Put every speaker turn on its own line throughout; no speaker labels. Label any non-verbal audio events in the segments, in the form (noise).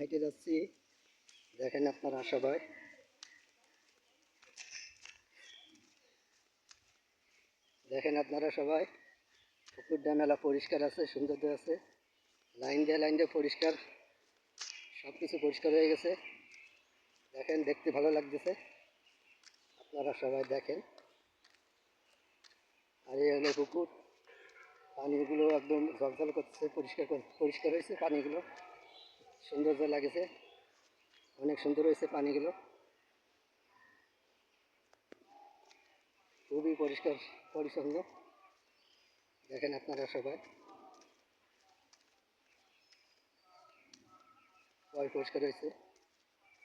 হেঁটে যাচ্ছি। দেখেন আপনারা সবাই। দেখেন আপনারা সবাই। পুকুরটা মেলা পরিষ্কার আছে, সুন্দর আছে। লাইন দিয়ে লাইন দিয়ে পরিষ্কার। সব কিছু পরিষ্কার হয়ে গেছে। দেখেন, দেখতে ভালো লাগতেছে। আপনারা সবাই দেখেন। আর এই হলো পুকুর। পানিগুলো একদম জলজল করছে পরিষ্কার কর- পরিষ্কার হয়েছে পানিগুলো। সৌন্দর্য লাগেছে। অনেক সুন্দর হয়েছে পানিগুলো। খুবই পরিষ্কার, পরিচ্ছন্ন। দেখেন আপনারা সবাই। সবাই পরিষ্কার হয়েছে।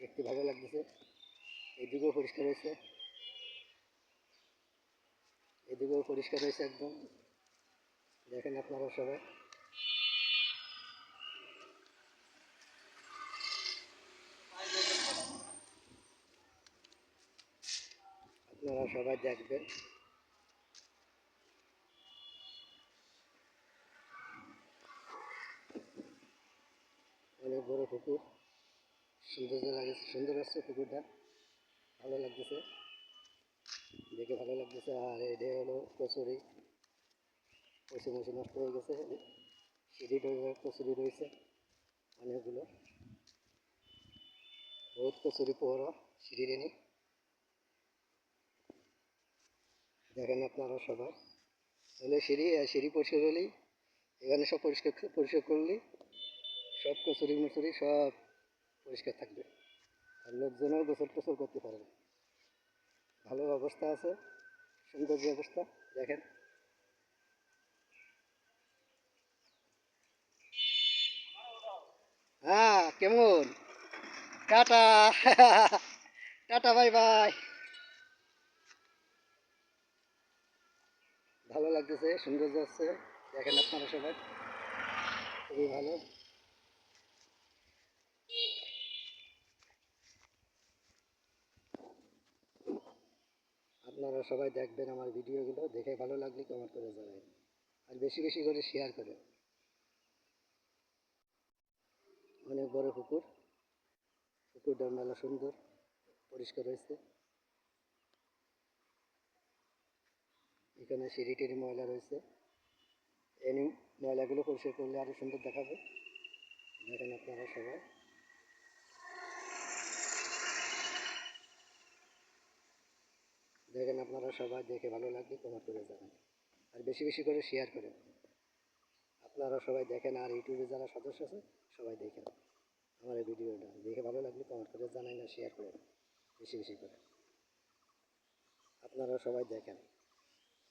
দেখতে ভালো লাগতেছে। এদিকেও পরিষ্কার হয়েছে। এদিকেও পরিষ্কার হয়েছে একদম। দেখেন আপনারা সবাই। আপনারা সবাই দেখবেন। অনেক বড় পুকুর। সৌন্দর্য লাগছে, সুন্দর আসছে পুকুরটা। ভালো লাগতেছে। দেখে ভালো লাগতেছে। আর এটা হলো কচুরি। কচু মচু নষ্ট হয়ে গেছে। কচুরি রয়েছে অনেকগুলো। বহুত কচুরি পোহরা, সিঁড়ি রেনি দেখেন আপনারা সবাই। তাহলে সিঁড়ি সিঁড়ি পরিষ্কার হলেই, এখানে সব পরিষ্কার পরিষ্কার করলেই সব কচুরি মুচুরি সব পরিষ্কার থাকবে। আর লোকজনও গোসল টোসল করতে পারবে। ভালো অবস্থা আছে সৌন্দর্য অবস্থা দেখেন। হ্যাঁ কেমন? টাটা। (laughs) Tata, bye bye. ভালো লাগতেছে, সৌন্দর্য আছে। দেখেন আপনারা সবাই। খুবই ভালো। আপনারা সবাই দেখবেন আমার ভিডিওগুলো। দেখে ভালো লাগলে কমেন্ট করে জানাবেন। আর বেশি বেশি করে শেয়ার করে। অনেক বড় পুকুর। পুকুরটা মেলা সুন্দর, পরিষ্কার হয়েছে। এখানে সিঁড়ি টিড়ি ময়লা রয়েছে। এনি ময়লাগুলো পরিষ্কার করলে আরও সুন্দর দেখাবে। দেখেন আপনারা সবাই। দেখেন আপনারা সবাই দেখে ভালো লাগবে, কমেন্ট করে জানান আর বেশি বেশি করে শেয়ার করেন। আপনারা সবাই দেখেন আর ইউটিউবে যারা সদস্য আছে, সবাই দেখেন। আমার এই ভিডিওটা দেখে ভালো লাগলে কমেন্ট করে জানাই না শেয়ার করেন। বেশি বেশি করে। আপনারা সবাই দেখেন।